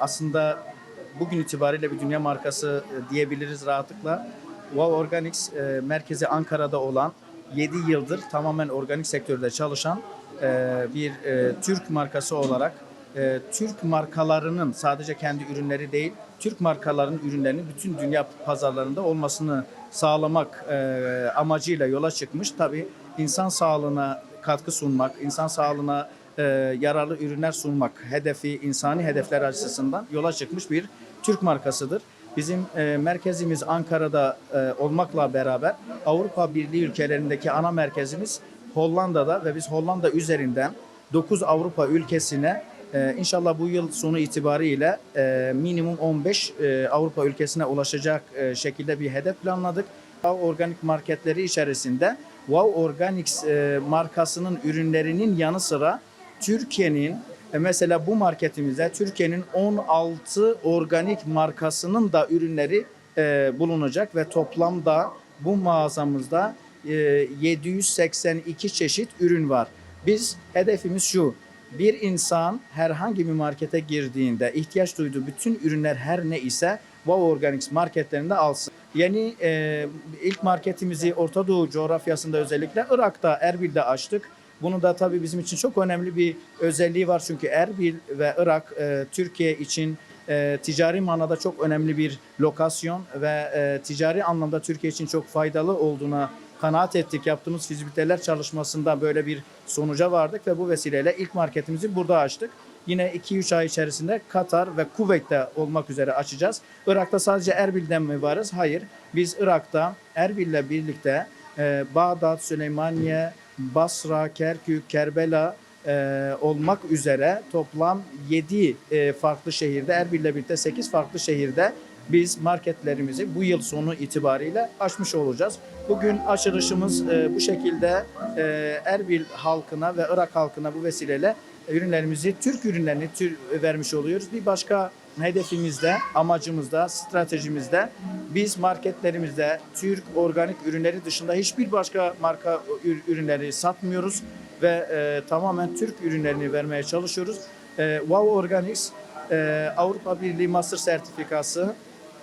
aslında bugün itibariyle bir dünya markası e, diyebiliriz rahatlıkla. Wow Organics e, merkezi Ankara'da olan 7 yıldır tamamen organik sektörde çalışan e, bir Türk markası olarak Türk markalarının sadece kendi ürünleri değil, Türk markalarının ürünlerinin bütün dünya pazarlarında olmasını sağlamak e, amacıyla yola çıkmış. Tabii insan sağlığına katkı sunmak, insan sağlığına e, yararlı ürünler sunmak hedefi, insani hedefler açısından yola çıkmış bir Türk markasıdır. Bizim e, merkezimiz Ankara'da e, olmakla beraber Avrupa Birliği ülkelerindeki ana merkezimiz Hollanda'da ve biz Hollanda üzerinden 9 Avrupa ülkesine e, inşallah bu yıl sonu itibariyle e, minimum 15 e, Avrupa ülkesine ulaşacak e, şekilde bir hedef planladık. Wow Organik marketleri içerisinde Wow Organics e, markasının ürünlerinin yanı sıra Türkiye'nin e, mesela bu marketimizde Türkiye'nin 16 organik markasının da ürünleri e, bulunacak ve toplamda bu mağazamızda e, 782 çeşit ürün var. Biz hedefimiz şu. Bir insan herhangi bir markete girdiğinde ihtiyaç duyduğu bütün ürünler her ne ise Wow Organics marketlerinde alsın. Yeni e, ilk marketimizi Orta Doğu coğrafyasında özellikle Irak'ta, Erbil'de açtık. Bunun da tabii bizim için çok önemli bir özelliği var. Çünkü Erbil ve Irak e, Türkiye için e, ticari manada çok önemli bir lokasyon ve e, ticari anlamda Türkiye için çok faydalı olduğuna kanaat ettik. Yaptığımız fizibiliteler çalışmasında böyle bir sonuca vardık ve bu vesileyle ilk marketimizi burada açtık. Yine 2-3 ay içerisinde Katar ve Kuveyt'te olmak üzere açacağız. Irak'ta sadece Erbil'den mi varız? Hayır. Biz Irak'ta Erbil'le birlikte e, Bağdat, Süleymaniye, Basra, Kerkük, Kerbela e, olmak üzere toplam 7 e, farklı şehirde, Erbil'le birlikte 8 farklı şehirde biz marketlerimizi bu yıl sonu itibariyle açmış olacağız. Bugün açılışımız e, bu şekilde e, Erbil halkına ve Irak halkına bu vesileyle ürünlerimizi, Türk ürünlerini tür, vermiş oluyoruz. Bir başka hedefimizde, amacımızda, stratejimizde biz marketlerimizde Türk organik ürünleri dışında hiçbir başka marka ür- ürünleri satmıyoruz ve e, tamamen Türk ürünlerini vermeye çalışıyoruz. E, wow Organics e, Avrupa Birliği Master Sertifikası,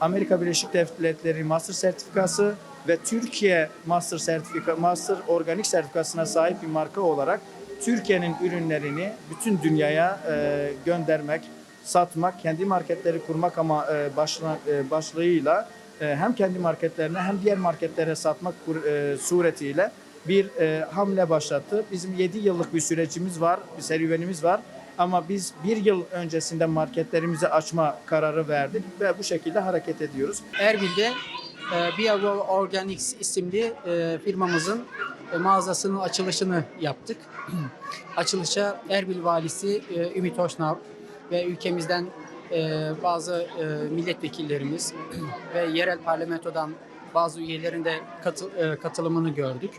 Amerika Birleşik Devletleri Master Sertifikası ve Türkiye Master Sertifika, Master Organik Sertifikasına sahip bir marka olarak Türkiye'nin ürünlerini bütün dünyaya e, göndermek, satmak, kendi marketleri kurmak ama e, başla, e, başlığıyla e, hem kendi marketlerine hem diğer marketlere satmak e, suretiyle bir e, hamle başlattı. Bizim 7 yıllık bir sürecimiz var, bir serüvenimiz var. Ama biz bir yıl öncesinde marketlerimizi açma kararı verdik ve bu şekilde hareket ediyoruz. Erbil'de e, Biavo Organics isimli e, firmamızın e, mağazasının açılışını yaptık. Açılışa Erbil Valisi e, Ümit Hoşnav ve ülkemizden e, bazı e, milletvekillerimiz ve yerel parlamentodan bazı üyelerin de katı- e, katılımını gördük.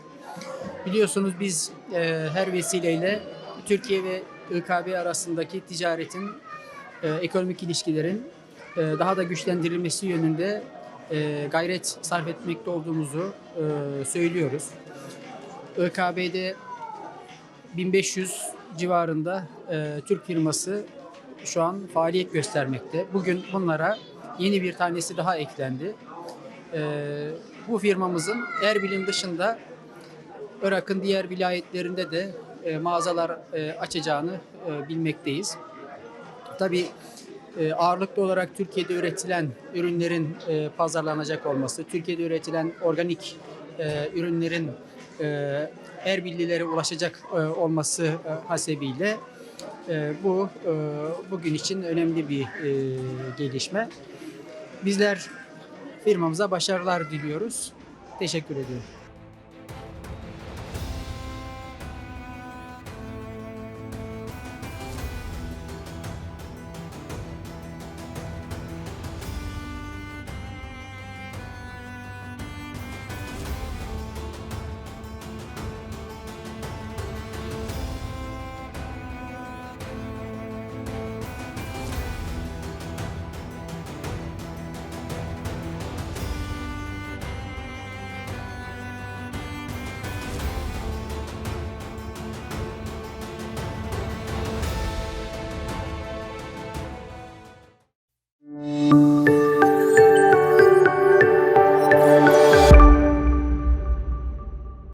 Biliyorsunuz biz e, her vesileyle Türkiye ve İKB arasındaki ticaretin, e, ekonomik ilişkilerin e, daha da güçlendirilmesi yönünde e, gayret sarf etmekte olduğumuzu e, söylüyoruz. ÖKB'de 1500 civarında e, Türk firması şu an faaliyet göstermekte. Bugün bunlara yeni bir tanesi daha eklendi. E, bu firmamızın Erbil'in dışında Irak'ın diğer vilayetlerinde de e, mağazalar e, açacağını e, bilmekteyiz. Tabii e, ağırlıklı olarak Türkiye'de üretilen ürünlerin e, pazarlanacak olması, Türkiye'de üretilen organik e, ürünlerin e, Erbillilere ulaşacak e, olması e, hasebiyle bu e, bugün için önemli bir e, gelişme. Bizler firmamıza başarılar diliyoruz. Teşekkür ediyorum.